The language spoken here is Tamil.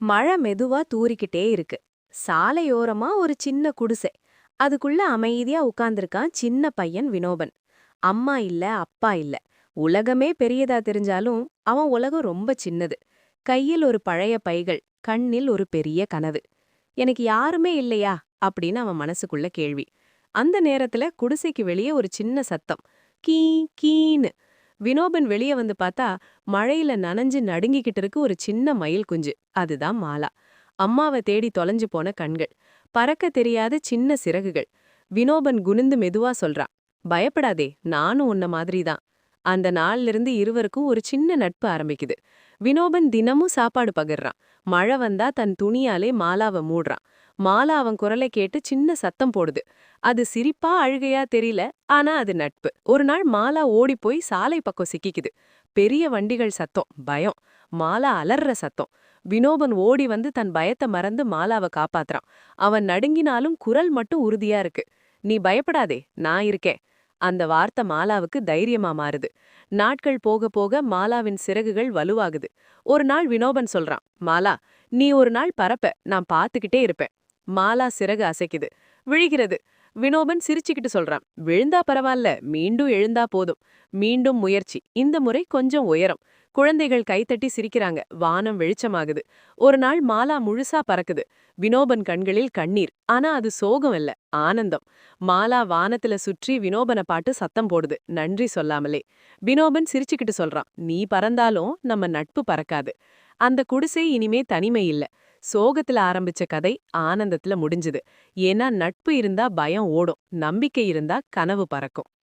மழை மெதுவா தூறிக்கிட்டே இருக்கு. சாலையோரமா ஒரு சின்ன குடிசை. அதுக்குள்ள அமைதியா உட்கார்ந்திருக்கான் சின்ன பையன் வினோபன். அம்மா இல்ல அப்பா இல்ல. உலகமே பெரியதா தெரிஞ்சாலும் அவன் உலகம் ரொம்ப சின்னது. கையில் ஒரு பழைய பைகள் கண்ணில் ஒரு பெரிய கனவு. எனக்கு யாருமே இல்லையா? அப்படின்னு அவன் மனசுக்குள்ள கேள்வி. அந்த நேரத்துல குடிசைக்கு வெளியே ஒரு சின்ன சத்தம். கீ கீன்னு வினோபன் வெளியே வந்து பார்த்தா மழையில நனைஞ்சு நடுங்கிக்கிட்டு இருக்கு ஒரு சின்ன மயில் குஞ்சு. அதுதான் மாலா. அம்மாவை தேடி தொலைஞ்சு போன கண்கள். பறக்க தெரியாத சின்ன சிறகுகள். வினோபன் குனிந்து மெதுவா சொல்றான் பயப்படாதே நானும் உன்ன மாதிரி தான் அந்த நாள்ல இருந்து இருவருக்கும் ஒரு சின்ன நட்பு ஆரம்பிக்குது. வினோபன் தினமும் சாப்பாடு பகிர்றான். மழை வந்தா தன் துணியாலே மாலாவை மூடுறான். மாலா அவன் குரலை கேட்டு சின்ன சத்தம் போடுது. அது சிரிப்பா அழுகையா தெரியல ஆனா அது நட்பு. ஒரு நாள் மாலா ஓடி போய் சாலை பக்கம் சிக்கிக்குது. பெரிய வண்டிகள் சத்தம் பயம். மாலா அலர்ற சத்தம். வினோபன் ஓடி வந்து தன் பயத்தை மறந்து மாலாவை காப்பாத்துறான். அவன் நடுங்கினாலும் குரல் மட்டும் உறுதியா இருக்கு. நீ பயப்படாதே நான் இருக்கேன். அந்த வார்த்தை மாலாவுக்கு தைரியமா மாறுது. நாட்கள் போக போக மாலாவின் சிறகுகள் வலுவாகுது. ஒரு நாள் வினோபன் சொல்றான் மாலா நீ ஒரு நாள் பறப்ப நான் பார்த்துக்கிட்டே இருப்பேன். மாலா சிறகு அசைக்குது. விழிகிறது வினோபன் சிரிச்சுக்கிட்டு சொல்றான் விழுந்தா பரவாயில்ல மீண்டும் எழுந்தா போதும். மீண்டும் முயற்சி. இந்த முறை கொஞ்சம் உயரம். குழந்தைகள் கைத்தட்டி சிரிக்கிறாங்க. வானம் வெளிச்சமாகுது. ஒரு நாள் மாலா முழுசா பறக்குது. வினோபன் கண்களில் கண்ணீர். ஆனா அது சோகம் இல்ல ஆனந்தம். மாலா வானத்துல சுற்றி வினோபனை பாட்டு சத்தம் போடுது. நன்றி சொல்லாமலே. வினோபன் சிரிச்சுக்கிட்டு சொல்றான் நீ பறந்தாலும் நம்ம நட்பு பறக்காது. அந்த குடிசை இனிமே தனிமை இல்ல. சோகத்துல ஆரம்பிச்ச கதை ஆனந்தத்துல முடிஞ்சுது. ஏன்னா நட்பு இருந்தா பயம் ஓடும். நம்பிக்கை இருந்தா கனவு பறக்கும்.